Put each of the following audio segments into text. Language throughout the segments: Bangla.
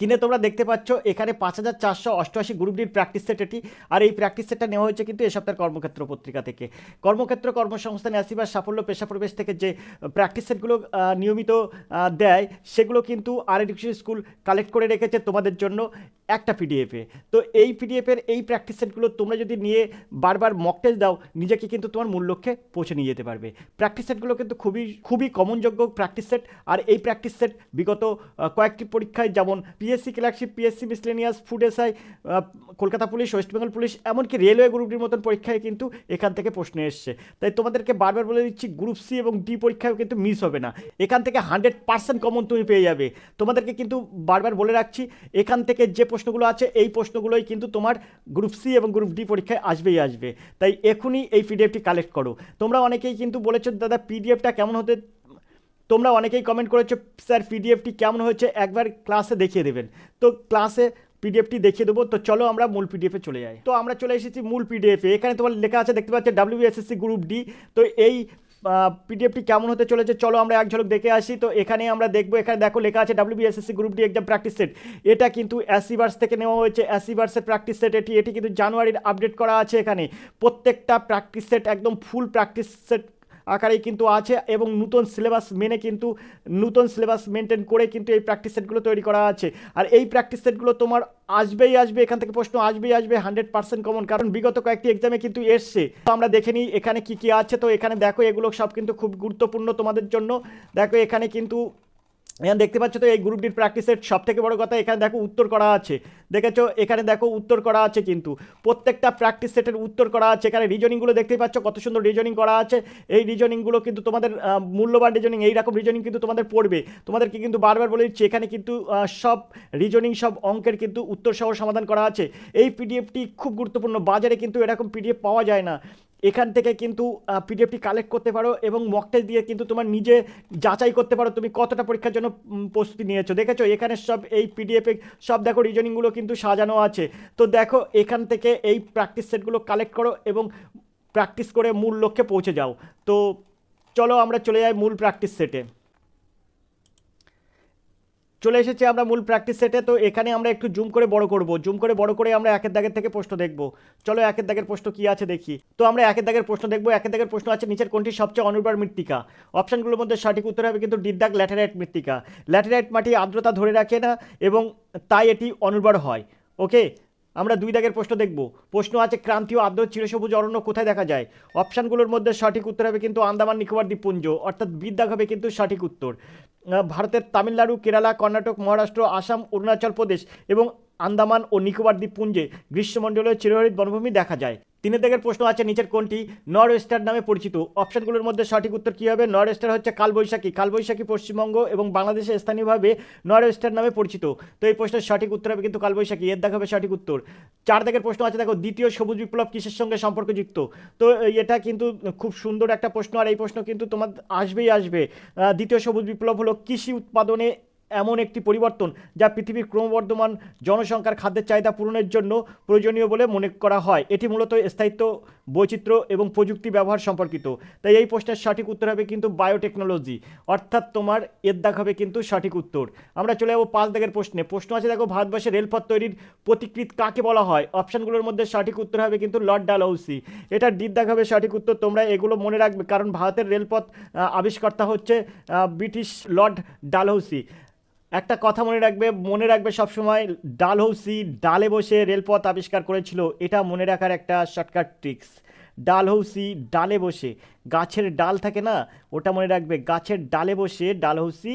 কিনে তোমরা দেখতে পাচ্ছ, এখানে পাঁচ হাজার চারশো অষ্টআশি গ্রুপ ডির প্র্যাকটিস সেট এটি। আর এই প্র্যাকটিস সেটটা নেওয়া হয়েছে কিন্তু এ সপ্তাহের কর্মক্ষেত্র পত্রিকা থেকে। কর্মক্ষেত্র কর্মসংস্থানে আসিবার সাফল্য, পেশা প্রবেশ থেকে যে প্র্যাকটিস সেটগুলো নিয়মিত দেয়, সেগুলো কিন্তু আর এডুকেশন স্কুল কালেক্ট করে রেখেছে তোমাদের জন্য একটা পিডিএফে তো এই পিডিএফের এই প্র্যাকটিস সেটগুলো তোমরা যদি নিয়ে বারবার মক দাও, নিজেকে কিন্তু তোমার মূল লক্ষ্যে পৌঁছে নিয়ে যেতে পারবে। প্র্যাকটিস সেটগুলো কিন্তু খুবই খুবই কমনযোগ্য প্র্যাকটিস সেট আর এই প্র্যাকটিস সেট বিগত কয়েকটি পরীক্ষায় যেমন PSC clerkship PSC miscellaneous food SI Kolkata police West Bengal police, এমনকি রেলওয়ে গ্রুপটির মতন পরীক্ষায় কিন্তু এখান থেকে প্রশ্ন এসছে। তাই তোমাদেরকে বারবার বলে দিচ্ছি গ্রুপ সি এবং ডি পরীক্ষায় কিন্তু মিস হবে না। এখান থেকে হান্ড্রেড পার্সেন্ট কমন তুমি পেয়ে যাবে। তোমাদেরকে কিন্তু বারবার বলে রাখছি, এখান থেকে যে প্রশ্নগুলো আছে, এই প্রশ্নগুলোই কিন্তু তোমার গ্রুপ সি এবং গ্রুপ ডি পরীক্ষায় আসবেই আসবে। তাই এখনই এই পিডিএফটি কালেক্ট করো। তোমরা অনেকেই কিন্তু বলেছ, দাদা পিডিএফটা কেমন হতে তোমরা অনেকেই কমেন্ট করেছ, স্যার পিডিএফটি কেমন হয়েছে? একবার ক্লাসে দেখিয়ে দেবেন। তো ক্লাসে পিডিএফটি দেখিয়ে দেবো। তো চলো আমরা মূল পিডিএফে চলে যাই। তো আমরা চলে এসেছি মূল পিডিএফে এখানে তোমার লেখা আছে, দেখতে পাচ্ছ ডাব্লিউবিএসএসসি গ্রুপ ডি তো এই পিডিএফটি কেমন হতে চলেছে, চলো আমরা এক ঝলক দেখে আসি। তো এখানে আমরা দেখব, এখানে দেখো লেখা আছে WBSSC group D exam practice set এটা কিন্তু অ্যাসিভার্স থেকে নেওয়া হয়েছে। অ্যাসিভার্সের প্র্যাকটিস সেট এটি এটি কিন্তু জানুয়ারির আপডেট করা আছে এখানে। প্রত্যেকটা প্র্যাকটিস সেট একদম ফুল প্র্যাকটিস সেট আকারেই কিন্তু আছে এবং নতুন সিলেবাস মেনে কিন্তু, নতুন সিলেবাস মেনটেন করে কিন্তু এই প্র্যাকটিস সেটগুলো তৈরি করা আছে। আর এই প্র্যাকটিস সেটগুলো তোমার আসবেই আসবে, এখান থেকে প্রশ্ন আসবেই আসবে হান্ড্রেড পার্সেন্ট কমন কারণ বিগত কয়েকটি এক্সামে কিন্তু এসছে। তো আমরা দেখে নিই এখানে কী কী আছে। তো এখানে দেখো, এগুলো সব কিন্তু খুব গুরুত্বপূর্ণ তোমাদের জন্য। দেখো, এখানে কিন্তু এখানে দেখতে পাচ্ছ তো এই গ্রুপটির প্র্যাকটিসের সব থেকে বড় কথা এখানে দেখো উত্তর করা আছে। দেখেছ? এখানে দেখো উত্তর করা আছে কিন্তু। প্রত্যেকটা প্র্যাকটিস সেটের উত্তর করা আছে। এখানে রিজনিংগুলো দেখতেই পাচ্ছ, কত সুন্দর রিজনিং করা আছে। এই রিজনিংগুলো কিন্তু তোমাদের মূল্যবান রিজনিং এইরকম রিজনিং কিন্তু তোমাদের পড়বে। তোমাদেরকে কিন্তু বারবার বলে দিচ্ছি, এখানে কিন্তু সব রিজনিং সব অঙ্কের কিন্তু উত্তর সহ সমাধান করা আছে। এই পিডিএফটি খুব গুরুত্বপূর্ণ। বাজারে কিন্তু এরকম পিডিএফ পাওয়া যায় না। এখান থেকে কিন্তু পিডিএফটি কালেক্ট করতে পারো এবং মক দিয়ে কিন্তু তোমার নিজে যাচাই করতে পারো তুমি কতটা পরীক্ষার জন্য প্রস্তুতি নিয়েছো। দেখেছ? এখানে সব এই পিডিএফে সব দেখো রিজনিংগুলো কিন্তু সাজানো আছে। তো দেখো, এখান থেকে এই প্র্যাকটিস সেটগুলো কালেক্ট করো এবং প্র্যাকটিস করে মূল লক্ষ্যে পৌঁছে যাও। তো চলো আমরা চলে যাই মূল প্র্যাকটিস সেটে চলে এসেছি আমরা মূল প্র্যাকটিস সেটে তো এখানে আমরা একটু জুম করে বড় করব। জুম করে বড় করে আমরা একের দাগের থেকে প্রশ্ন দেখব। চলো একের দাগের প্রশ্ন কি আছে দেখি। তো আমরা একের দাগের প্রশ্ন দেখব। একের দাগের প্রশ্ন আছে, নিচের কোনটি সবচেয়ে অনুর্বর মৃত্তিকা? অপশানগুলোর মধ্যে সঠিক উত্তর হবে কিন্তু ডিদ্দাগ ল্যাটেরাইট মৃত্তিকা। ল্যাটেরাইট মাটি আর্দ্রতা ধরে রাখে না এবং তাই এটি অনুর্বর হয়। ওকে? আমরা দুই দাগের প্রশ্ন দেখব। প্রশ্ন আছে, ক্রান্তীয় আদ্র চিরসবুজ অরণ্য কোথায় দেখা যায়? অপশানগুলোর মধ্যে সঠিক উত্তর হবে কিন্তু আন্দামান নিকোবর দ্বীপপুঞ্জ। অর্থাৎ বিদ্যাগ হবে কিন্তু সঠিক উত্তর। ভারতের তামিলনাড়ু কেরালা কর্ণাটক মহারাষ্ট্র আসাম অরুণাচল প্রদেশ এবং আন্দামান ও নিকোবর দ্বীপপুঞ্জে গ্রীষ্মমণ্ডলীয় চিরহরিত বনভূমি দেখা যায়। তিনের দিকের প্রশ্ন আছে, নিচের কোনটি? নর্থ ওয়েস্টার নামে পরিচিত। অপশনগুলোর মধ্যে সঠিক উত্তর কী হবে? নর্থ ওয়েস্টার হচ্ছে কালবৈশাখী। কালবৈশাখী পশ্চিমবঙ্গ এবং বাংলাদেশে স্থানীয়ভাবে নর্থ ওয়েস্টার নামে পরিচিত। তো এই প্রশ্নের সঠিক উত্তর হবে কিন্তু কালবৈশাখী। এর দেখাবে সঠিক উত্তর। চার দিকের প্রশ্ন আছে, দেখো, দ্বিতীয় সবুজ বিপ্লব কিসের সঙ্গে সম্পর্কযুক্ত? তো এটা কিন্তু খুব সুন্দর একটা প্রশ্ন, আর এই প্রশ্ন কিন্তু তোমার আসবেই আসবে। দ্বিতীয় সবুজ বিপ্লব হলো কৃষি উৎপাদনে এমন একটি পরিবর্তন যা পৃথিবীর ক্রমবর্ধমান জনসংখ্যার খাদ্যের চাহিদা পূরণের জন্য প্রয়োজনীয় বলে মনে করা হয়। এটি মূলত স্থায়িত্ব বৈচিত্র্য এবং প্রযুক্তি ব্যবহার সম্পর্কিত। তাই এই প্রশ্নের সঠিক উত্তর হবে কিন্তু বায়োটেকনোলজি অর্থাৎ তোমার এর দাগ হবে কিন্তু সঠিক উত্তর। আমরা চলে যাব পাঁচ দাগের প্রশ্নে। প্রশ্ন আছে দেখো, ভারতবর্ষে রেলপথ তৈরির প্রতিকৃত কাকে বলা হয়? অপশানগুলোর মধ্যে সঠিক উত্তর হবে কিন্তু লর্ড ডালহৌসি। এটা ডির দাগ হবে সঠিক উত্তর, তোমরা এগুলো মনে রাখবে, কারণ ভারতের রেলপথ আবিষ্কর্তা হচ্ছে ব্রিটিশ লর্ড ডালহৌসি। একটা কথা মনে রাখবে মনে রাখবে সবসময়, ডালহৌসি, ডালে বসে রেলপথ আবিষ্কার করেছিল, এটা মনে রাখার একটা শর্টকাট ট্রিক্স ডালহৌসি, ডালে বসে, গাছের ডাল থাকে না, ওটা মনে রাখবে, গাছের ডালে বসে ডালহৌসি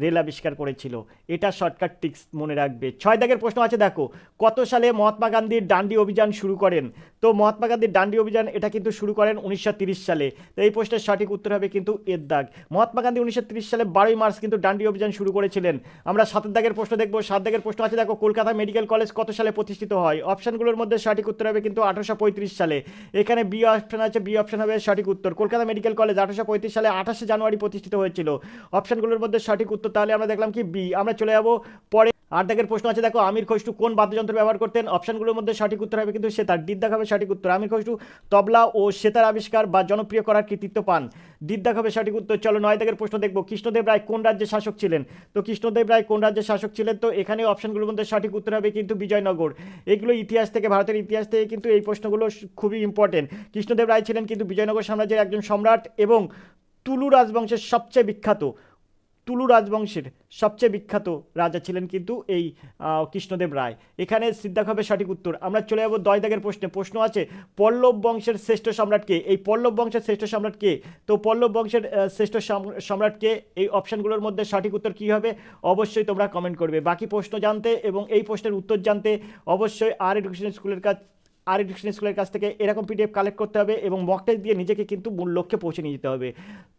রেল আবিষ্কার করেছিল। এটা শর্টকাট টিক্স মনে রাখবে। ছয় দাগের প্রশ্ন আছে, দেখো। কত সালে মহাত্মা গান্ধীর ডান্ডি অভিযান শুরু করেন? তো মহাত্মা গান্ধীর ডান্ডি অভিযান এটা কিন্তু শুরু করেন উনিশশো সালে। তো এই প্রশ্নের সঠিক উত্তর হবে কিন্তু এর দাগ। মহাত্মা গান্ধী উনিশশো সালে বারোই মার্চ কিন্তু ডান্ডি অভিযান শুরু করেছিলেন। আমরা সাতের দাগের প্রশ্ন দেখব। সাত দাগের প্রশ্ন আছে, দেখো, কলকাতা মেডিকেল কলেজ কত সালে প্রতিষ্ঠিত হয়? অপশনগুলোর মধ্যে সঠিক উত্তর হবে কিন্তু আঠারোশো সালে। এখানে বি অপশন আছে, বি অপশন হবে সঠিক উত্তর। কলকাতা মেডিকেল কলেজ আঠারোশো পঁয়ত্রিশ সালে আঠাশে জানুয়ারি প্রতিষ্ঠিত হয়েছিল। অপশনগুলোর মধ্যে সঠিক উত্তর তাহলে আমরা দেখলাম কি বি, আমরা চলে যাব পরে। আট দাগের প্রশ্ন আছে, দেখো, আমির খসরু কোন বাদ্যযন্ত্র ব্যবহার করতেন? অপশনগুলোর মধ্যে সঠিক উত্তর হবে কিন্তু সেতার ডিদ দেখাবে সঠিক উত্তর। আমির খসরু, তবলা ও সেতার আবিষ্কার বা জনপ্রিয় করার কৃতিত্ব পান। ডিদ দেখাবে সঠিক উত্তর। চলো নয় দাগের প্রশ্ন দেখব। কৃষ্ণদেব রায় কোন রাজ্যের শাসক ছিলেন? তো কৃষ্ণদেব রায় কোন রাজ্যের শাসক ছিলেন? তো এখানে অপশনগুলোর মধ্যে সঠিক উত্তর হবে কিন্তু বিজয়নগর। এগুলো ইতিহাস থেকে, ভারতের ইতিহাস থেকে কিন্তু এই প্রশ্নগুলো খুবই ইম্পর্টেন্ট কৃষ্ণদেব রায় ছিলেন কিন্তু বিজয়নগর সাম্রাজ্যের একজন সম্রাট এবং তুলু রাজবংশের সবচেয়ে বিখ্যাত। তুলু রাজবংশের সবচেয়ে বিখ্যাত রাজা ছিলেন কিন্তু এই কৃষ্ণদেব রায়। এখানে সিদ্ধাক হবে সঠিক উত্তর। আমরা চলে যাব দয় দাগের প্রশ্নে। প্রশ্ন আছে, পল্লব বংশের শ্রেষ্ঠ সম্রাটকে এই পল্লব বংশের শ্রেষ্ঠ সম্রাটকে তো পল্লব বংশের শ্রেষ্ঠ সম্রাটকে এই অপশানগুলোর মধ্যে সঠিক উত্তর কী হবে? অবশ্যই তোমরা কমেন্ট করবে। বাকি প্রশ্ন জানতে এবং এই প্রশ্নের উত্তর জানতে অবশ্যই আর এডুকেশন স্কুলের কাছ আর এডুকেশন স্কুলের কাছ থেকে এরকম পিডিএফ কালেক্ট করতে হবে এবং মক দিয়ে নিজেকে কিন্তু মূল লক্ষ্যে পৌঁছে নিয়ে যেতে হবে।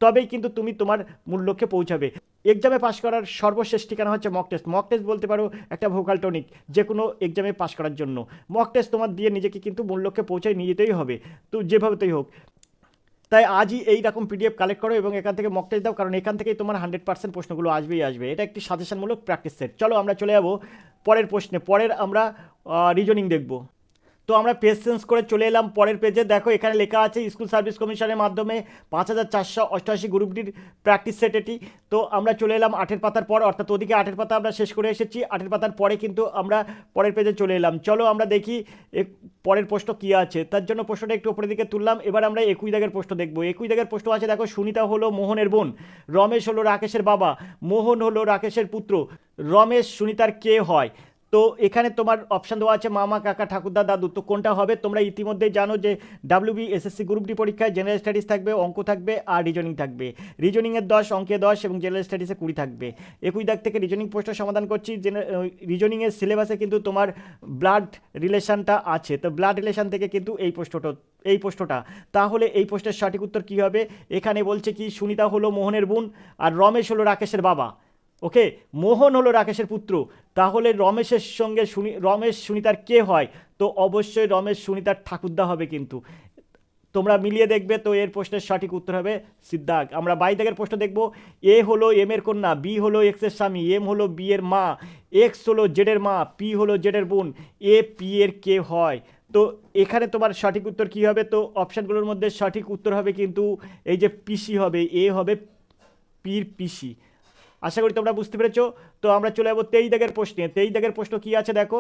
তবেই কিন্তু তুমি তোমার মূল লক্ষ্যে পৌঁছাবে। এক্সামে পাশ করার সর্বশেষ ঠিকানা হচ্ছে মক টেস্ট মক টেস্ট বলতে পারো একটা ভোকাল টনিক যে কোনো এক্সামে পাশ করার জন্য। মক টেস্ট তোমার দিয়ে নিজেকে কিন্তু মূল লক্ষ্যে পৌঁছায়, নিয়ে যেতেই হবে। তো যেভাবে তোই হোক, তাই আজই এই রকম পিডিএফ কালেক্ট করো এবং এখান থেকে মক টেস্ট দাও, কারণ এখান থেকেই তোমার হান্ড্রেড পার্সেন্ট প্রশ্নগুলো আসবেই আসবে। এটা একটি সাজেশনমূলক প্র্যাকটিস সেট চলো আমরা চলে যাব পরের প্রশ্নে। পরের আমরা রিজনিং দেখব। তো আমরা পেজ চেঞ্জ করে চলে এলাম পরের পেজে দেখো, এখানে লেখা আছে স্কুল সার্ভিস কমিশনের মাধ্যমে পাঁচ হাজার চারশো অষ্টআশি গ্রুপটির প্র্যাকটিস সেট এটি। তো আমরা চলে এলাম আটের পাতার পর, অর্থাৎ ওদিকে আটের পাতা আমরা শেষ করে এসেছি। আটের পাতার পরে কিন্তু আমরা পরের পেজে চলে এলাম। চলো আমরা দেখি পরের প্রশ্ন কী আছে। তার জন্য প্রশ্নটা একটু উপরের দিকে তুললাম। এবার আমরা একুই দাগের প্রশ্ন দেখব। একুই দাগের প্রশ্ন আছে, দেখো, সুনিতা হলো মোহনের বোন, রমেশ হলো রাকেশের বাবা, মোহন হলো রাকেশের পুত্র, রমেশ, সুনিতার কে হয়? তো এখানে তোমার অপশান দেওয়া আছে মামা, কাকা, ঠাকুরদা, দাদু। তো কোনটা হবে? তোমরা ইতিমধ্যেই জানো যে ডাব্লিউবি এসএসসি গ্রুপ ডি পরীক্ষায় জেনারেল স্টাডিজ থাকবে, অঙ্ক থাকবে আর রিজনিং থাকবে। রিজনিংয়ের দশ, অঙ্কে দশ এবং জেনারেল স্টাডিজে কুড়ি থাকবে। একুশ দাগ থেকে রিজনিং প্রশ্ন সমাধান করছি। রিজনিংয়ের সিলেবাসে কিন্তু তোমার ব্লাড রিলেশনটা আছে। তো ব্লাড রিলেশন থেকে কিন্তু এই প্রশ্নটা এই প্রশ্নটা। তাহলে এই প্রশ্নের সঠিক উত্তর কী হবে? এখানে বলছে কি, সুনিতা হলো মোহনের বোন আর রমেশ হলো রাকেশের বাবা। ওকে, মোহন হলো রাকেশের পুত্র। তাহলে রমেশের সঙ্গে সুনি রমেশ সুনিতার কে হয়? তো অবশ্যই রমেশ সুনিতার ঠাকুরদা হবে কিন্তু। তোমরা মিলিয়ে দেখবে, তো এর প্রশ্নের সঠিক উত্তর হবে সিদ্ধাগ আমরা বাই প্রশ্ন দেখব। এ হলো এম এর কন্যা বি হলো এক্সের স্বামী এম হলো বি এর মা এক্স হলো জেডের মা পি হলো জেডের বোন, এ পি এর কে হয়? তো এখানে তোমার সঠিক উত্তর কী হবে? তো অপশানগুলোর মধ্যে সঠিক উত্তর হবে কিন্তু এই যে পিসি হবে এ হবে পির পিসি আশা করি তোমরা বুঝতে পেরেছ। তো আমরা চলে যাব তেইশ দাগের প্রশ্নে। তেইশ দাগের প্রশ্ন কী আছে দেখো?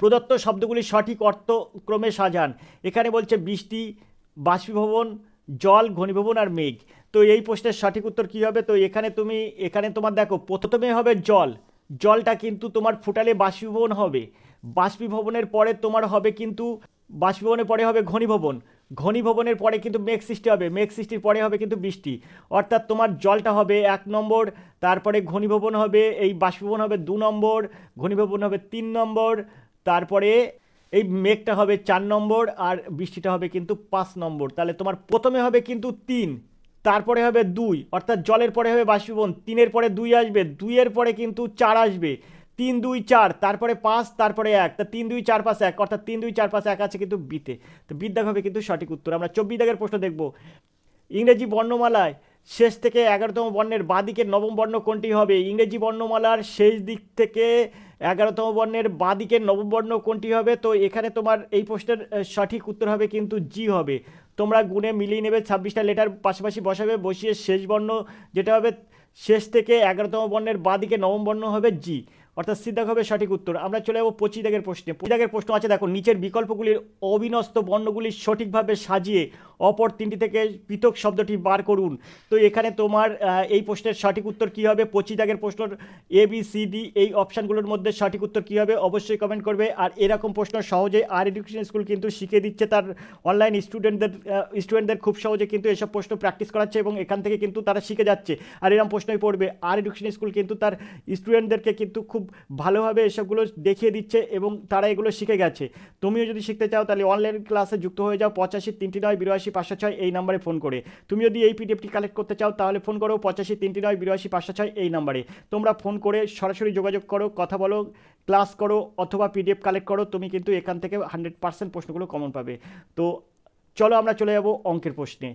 প্রদত্ত শব্দগুলি সঠিক অর্থক্রমে সাজান। এখানে বলছে বৃষ্টি, বাষ্পীভবন, জল, ঘনীভবন আর মেঘ। তো এই প্রশ্নের সঠিক উত্তর কী হবে? তো এখানে তুমি, এখানে তোমার দেখো, প্রথমে হবে জল। জলটা কিন্তু তোমার ফুটালে বাষ্পীভবন হবে। বাষ্পীভবনের পরে তোমার হবে কিন্তু, বাষ্পীভবনের পরে হবে ঘনীভবন। ঘনীভবনের পরে কিন্তু মেঘ সৃষ্টি হবে। মেঘ সৃষ্টির পরে হবে কিন্তু বৃষ্টি। অর্থাৎ তোমার জলটা হবে এক নম্বর, তারপরে ঘনীভবন হবে, এই বাষ্পীভবন হবে দু নম্বর, ঘনীভবন হবে তিন নম্বর, তারপরে এই মেঘটা হবে চার নম্বর আর বৃষ্টিটা হবে কিন্তু পাঁচ নম্বর। তাহলে তোমার প্রথমে হবে কিন্তু তিন, তারপরে হবে দুই, অর্থাৎ জলের পরে হবে বাষ্পীভবন, তিনের পরে দুই আসবে, দুইয়ের পরে কিন্তু চার আসবে। তিন, দুই, চার, তারপরে পাঁচ, তারপরে এক। তা তিন, দুই, চার, পাঁচ, এক। অর্থাৎ তিন, দুই, চার, পাঁচ, এক আছে কিন্তু বিতে। তো বিদ্যাগ হবে কিন্তু সঠিক উত্তর। আমরা চব্বিশ দাগের প্রশ্ন দেখব। ইংরেজি বর্ণমালায় শেষ থেকে এগারোতম বর্ণের বাদিকের নবম বর্ণ কোনটি হবে? ইংরেজি বর্ণমালার শেষ দিক থেকে এগারোতম বর্ণের বাদিকের নবম বর্ণ কোনটি হবে? তো এখানে তোমার এই প্রশ্নের সঠিক উত্তর হবে কিন্তু জি হবে। তোমরা গুণে মিলিয়ে নেবে, ছাব্বিশটা লেটার পাশাপাশি বসাবে, বসিয়ে শেষ বর্ণ যেটা হবে, শেষ থেকে এগারোতম বর্ণের বাদিকে নবম বর্ণ হবে জি। অর্থাৎ সিদ্ধাক হবে সঠিক উত্তর। আমরা চলে যাব পঁচিশ দাগের প্রশ্নে। পঁচিশ দাগের প্রশ্ন আছে, দেখো, নিচের বিকল্পগুলির অবিনস্ত বর্ণগুলি সঠিকভাবে সাজিয়ে অপর তিনটি থেকে পৃথক শব্দটি বার করুন। তো এখানে তোমার এই প্রশ্নের সঠিক উত্তর কী হবে? পঁচিশ দাগের প্রশ্নের এ বি সি ডি এই অপশানগুলোর মধ্যে সঠিক উত্তর কী হবে অবশ্যই কমেন্ট করবে। আর এরকম প্রশ্ন সহজে আর এডুকেশন স্কুল কিন্তু শিখিয়ে দিচ্ছে তার অনলাইন স্টুডেন্টদের স্টুডেন্টদের খুব সহজে কিন্তু এসব প্রশ্ন প্র্যাকটিস করাচ্ছে এবং এখান থেকে কিন্তু তারা শিখে যাচ্ছে। আর এরকম প্রশ্নই পড়বে। আর এডুকেশন স্কুল কিন্তু তার স্টুডেন্টদেরকে কিন্তু খুব ভালোভাবে এসবগুলো দেখিয়ে দিচ্ছে এবং তারা এগুলো শিখে গেছে। তুমিও যদি শিখতে চাও তাহলে অনলাইন ক্লাসে যুক্ত হয়ে যাও। পঁচাশি তিনটি নয় বিরাশি পাঁচশো ছয়, এই নাম্বারে ফোন করে। তুমি যদি এই পিডিএফটি কালেক্ট করতে চাও, তাহলে ফোন করো, পঁচাশি তিনটি নয়, বিরাশি পাঁচশো ছয়, এই নাম্বারে। তোমরা ফোন করে সরাসরি যোগাযোগ করো, কথা বলো ক্লাস করো, অথবা পিডিএফ কালেক্ট করো, তুমি কিন্তু এখান থেকে হান্ড্রেড পার্সেন্ট প্রশ্নগুলো কমন পাবে। তো চলো আমরা চলে যাব অঙ্কের প্রশ্নে।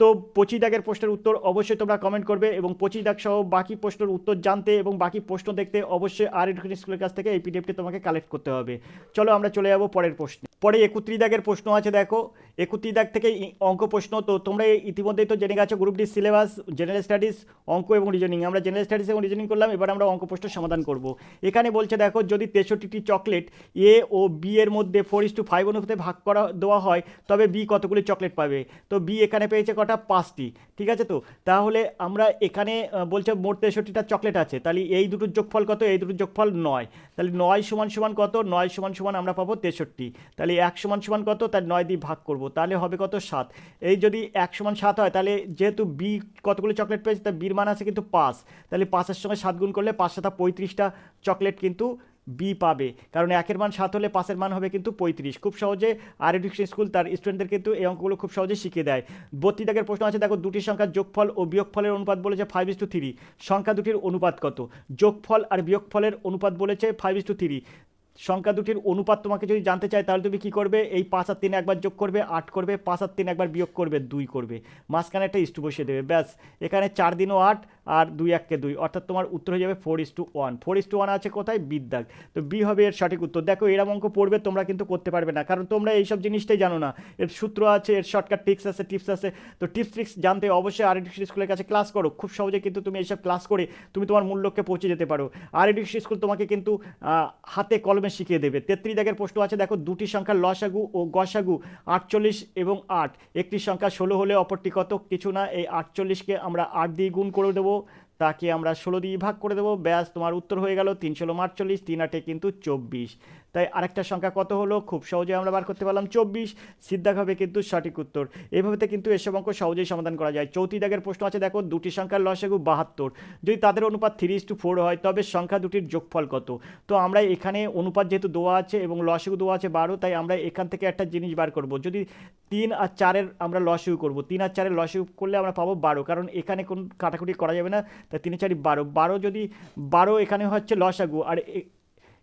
তো পঁচিশ দাগের প্রশ্নের উত্তর অবশ্যই তোমরা কমেন্ট করবে এবং পঁচিশ দাগ সহ বাকি প্রশ্নের উত্তর জানতে এবং বাকি প্রশ্ন দেখতে অবশ্যই আর এডুকেশন স্কুলের কাছ থেকে এই পিডিএফটি তোমাকে কালেক্ট করতে হবে। চলো আমরা চলে যাব পরের প্রশ্নে। পরে একত্রিশ দাগের প্রশ্ন আছে দেখো। একত্রিশ দাগ থেকে অঙ্ক প্রশ্ন। তো তোমরা ইতিমধ্যেই তো জেনে গেছো group D syllabus general studies অঙ্ক এবং রিজনিং আমরা জেনারেল স্টাডিজ এবং রিজনিং করলাম, এবার আমরা অঙ্ক প্রশ্ন সমাধান করব। এখানে বলছে দেখো, যদি তেষট্টিটি চকলেট এ ও বি এর মধ্যে ফোর ইস টু ফাইভ অনুপাতে ভাগ করা দেওয়া হয়, তবে বি কতগুলি চকলেট পাবে? তো বি এখানে পেয়েছে কটা পাঁচটি, ঠিক আছে তো? তাহলে আমরা এখানে বলছে মোট তেষট্টিটা চকলেট আছে, তাহলে এই দুটোর যোগফল কত? এই দুটোর যোগফল নয়। তাহলে নয় সমান সমান কত? নয় সমান সমান আমরা পাবো তেষট্টি। তাহলে এক সমান সমান কত? তাহলে নয় দিয়ে ভাগ করব, তাহলে হবে কত? সাত। এই যদি এক সমান সাত হয়, তাহলে যেহেতু বি কতগুলো চকলেট পেয়েছে, তার বির মান আছে কিন্তু পাঁচ। তাহলে পাঁচের সঙ্গে সাত গুণ করলে পাঁচ সাতা পঁয়ত্রিশটা চকলেট কিন্তু বি পাবে। কারণ একের মান সাত হলে পাঁচের মান হবে কিন্তু পঁয়ত্রিশ। খুব সহজে আর এডুকেশন স্কুল তার স্টুডেন্টদের কিন্তু এই অঙ্কগুলো খুব সহজে শিখিয়ে দেয়। বত্রিশ দাগের প্রশ্ন আছে, দেখো দুটি সংখ্যার যোগফল ও বিয়োগফলের অনুপাত বলেছে ফাইভ ইস টু থ্রি সংখ্যা দুটির অনুপাত কত? যোগফল আর বিয়োগফলের অনুপাত বলেছে ফাইভ ইস টু থ্রি সংখ্যা দুটির অনুপাত তোমাকে যদি জানতে চাই তাহলে তুমি কি করবে? এই পাঁচ আর তিন একবার যোগ করবে, আট করবে, পাঁচ আর তিন একবার বিয়োগ করবে, দুই করবে। মাঝখানে একটা ইস্টু বসিয়ে দেবে, ব্যাস। এখানে চার দিনও আট আর দুই এককে দুই, অর্থাৎ তোমার উত্তর হয়ে যাবে four is two one four is two one আছে কোথায়? বিদ্যাগ তো বি হবে এর সঠিক উত্তর। দেখো, এরম অঙ্ক পড়বে, তোমরা কিন্তু করতে পারবে না, কারণ তোমরা এইসব জিনিসটাই জানো না। এর সূত্র আছে, এর শর্টকাট টিপস আছে টিপস আছে। তো টিপস ট্রিক্স জানতে অবশ্যই আর স্কুলের কাছে ক্লাস করো। খুব সহজে কিন্তু তুমি এইসব ক্লাস করে তুমি তোমার মূল লক্ষ্যে পৌঁছে যেতে পারো। আর এডুকেশন স্কুল তোমাকে কিন্তু হাতে কলমে শিখিয়ে দেবে। তেত্রিশ দাগের প্রশ্ন আছে, দেখো, দুটি সংখ্যা লসাগু ও গসাগু, আটচল্লিশ এবং আট। একটি সংখ্যা ষোলো হলে অপরটি কত? কিছু না, এই আটচল্লিশকে আমরা আট দিয়ে গুণ করে দেবো। তাকে আমরা ষোলো দিয়ে ভাগ করে দেবো। ব্যাস তোমার উত্তর হয়ে গেল তিনশো ষোলো আটচল্লিশ, তিন আটে কিন্তু চব্বিশ। তাই আরেকটা সংখ্যা কত হলো? খুব সহজে আমরা বার করতে পারলাম চব্বিশ। সিদ্ধাক হবে কিন্তু সঠিক উত্তর। এভাবে কিন্তু এসব অঙ্ক সহজেই সমাধান করা যায়। চৌত্রিশ দাগের প্রশ্ন আছে, দেখো, দুটি সংখ্যার লসাগু বাহাত্তর। যদি তাদের অনুপাত থ্রি ইস টু ফোর হয়, তবে সংখ্যা দুটির যোগফল কত? তো আমরা এখানে অনুপাত যেহেতু দেওয়া আছে এবং লসাগু দেওয়া আছে বারো, তাই আমরা এখান থেকে একটা জিনিস বার করব। যদি তিন আর চারের আমরা লসাগু করব, তিন আর চারের লসাগু করলে আমরা পাবো বারো, কারণ এখানে কোন কাটাকুটি করা যাবে না, তাই তিন চারি বারো। বারো যদি বারো এখানে হচ্ছে লসাগু আর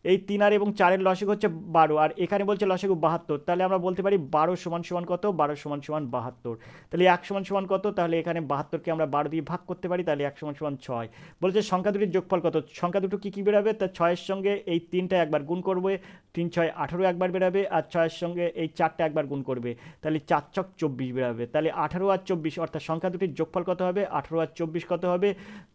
এই তিন আর এবং চারের লসাগু হচ্ছে বারো, আর এখানে বলছে লসাগু বাহাত্তর। তাহলে আমরা বলতে পারি বারো সমান সমান কত? বারো সমান সমান বাহাত্তর। তাহলে এক সমান সমান কত? তাহলে এখানে বাহাত্তরকে আমরা বারো দিয়ে ভাগ করতে পারি, তাহলে এক সমান সমান ছয়। বলছে সংখ্যা দুটির যোগফল কত? সংখ্যা দুটো কী কী বেরোবে? তা ছয়ের সঙ্গে এই তিনটা একবার গুণ করবে, তিন ছয় আঠারো একবার বেরাবে, আর ছয়ের সঙ্গে এই চারটা একবার গুণ করবে, তাহলে চার ছক চব্বিশ বেরাবে। তাহলে আঠারো আর চব্বিশ, অর্থাৎ সংখ্যা দুটির যোগফল কত হবে? আঠারো আর চব্বিশ কত হবে?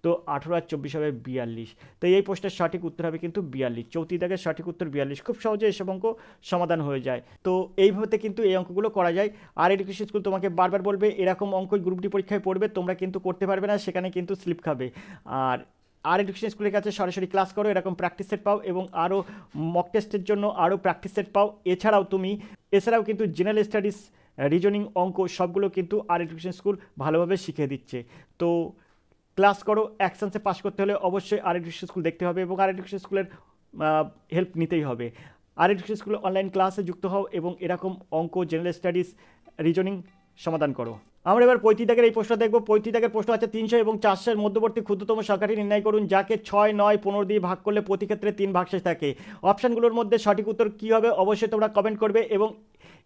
তো আঠারো আর চব্বিশ হবে বিয়াল্লিশ। তো এই প্রশ্নের সঠিক উত্তর হবে কিন্তু বিয়াল্লিশ। চৌত্রিশ দাগের সঠিক উত্তর বিয়াল্লিশ। খুব সহজে এসব অঙ্ক সমাধান হয়ে যায়। তো এইভাবে কিন্তু এই অঙ্কগুলো করা যায়। আর এডুকেশন স্কুল তোমাকে বারবার বলবে, এরকম অঙ্ক গ্রুপ ডি পরীক্ষায় পড়বে, তোমরা কিন্তু করতে পারবে না, সেখানে কিন্তু স্লিপ খাবে। আর আর এডুকেশন স্কুলের কাছে সরাসরি ক্লাস করো, এরকম প্র্যাকটিস সেট পাও এবং আরও মক টেস্টের জন্য আরও প্র্যাকটিস সেট পাও। এছাড়াও তুমি, এছাড়াও কিন্তু জেনারেল স্টাডিজ রিজনিং অঙ্ক সবগুলো কিন্তু আর এডুকেশন স্কুল ভালোভাবে শিখিয়ে দিচ্ছে। তো ক্লাস করো অ্যাকশনসে পাস করতে হলে অবশ্যই আর এডুকেশন স্কুল দেখতে হবে এবং আর এডুকেশন স্কুলের হেল্প নিতেই হবে। আর এডুকেশন স্কুল অনলাইন ক্লাসে যুক্ত হও এবং এরকম অঙ্ক জেনারেল স্টাডিজ রিজনিং সমাধান করো। আমরা এবার পঁয়ত্রিশ দাগের এই প্রশ্ন দেখব। পঁয়ত্রিশ দাগের প্রশ্ন আছে তিনশো এবং চারশোর মধ্যবর্তী ক্ষুদ্রতম সংখ্যাটি নির্ণয় করুন, যাকে ছয়, নয়, পনেরো দিয়ে ভাগ করলে প্রতি ক্ষেত্রে তিন ভাগশেষ থাকে। অপশানগুলোর মধ্যে সঠিক উত্তর কী হবে অবশ্যই তোমরা কমেন্ট করবে এবং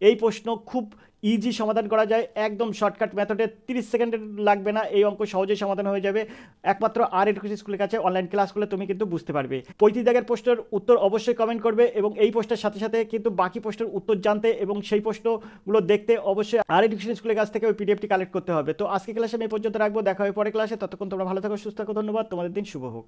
এই প্রশ্ন খুব ইজি সমাধান করা যায়। একদম শর্টকাট মেথডে তিরিশ সেকেন্ড লাগবে না, এই অঙ্ক সহজেই সমাধান হয়ে যাবে। একমাত্র আর এডুকেশন স্কুলের কাছে অনলাইন ক্লাস করলে তুমি কিন্তু বুঝতে পারবে। পঁয়ত্রিশ দাগের প্রশ্নের উত্তর অবশ্যই কমেন্ট করবে এবং এই প্রশ্নের সাথে সাথে কিন্তু বাকি প্রশ্নের উত্তর জানতে এবং সেই প্রশ্নগুলো দেখতে অবশ্যই আর এডুকেশন স্কুলের কাছ থেকে ওই পিডিএফটি কালেক্ট করতে হবে। তো আজকে ক্লাসে আমি এই পর্যন্ত রাখব, দেখা হবে পরে ক্লাসে ততক্ষণ তোমরা ভালো থাকো, সুস্থ থাকো, ধন্যবাদ। তোমাদের দিন শুভ হোক।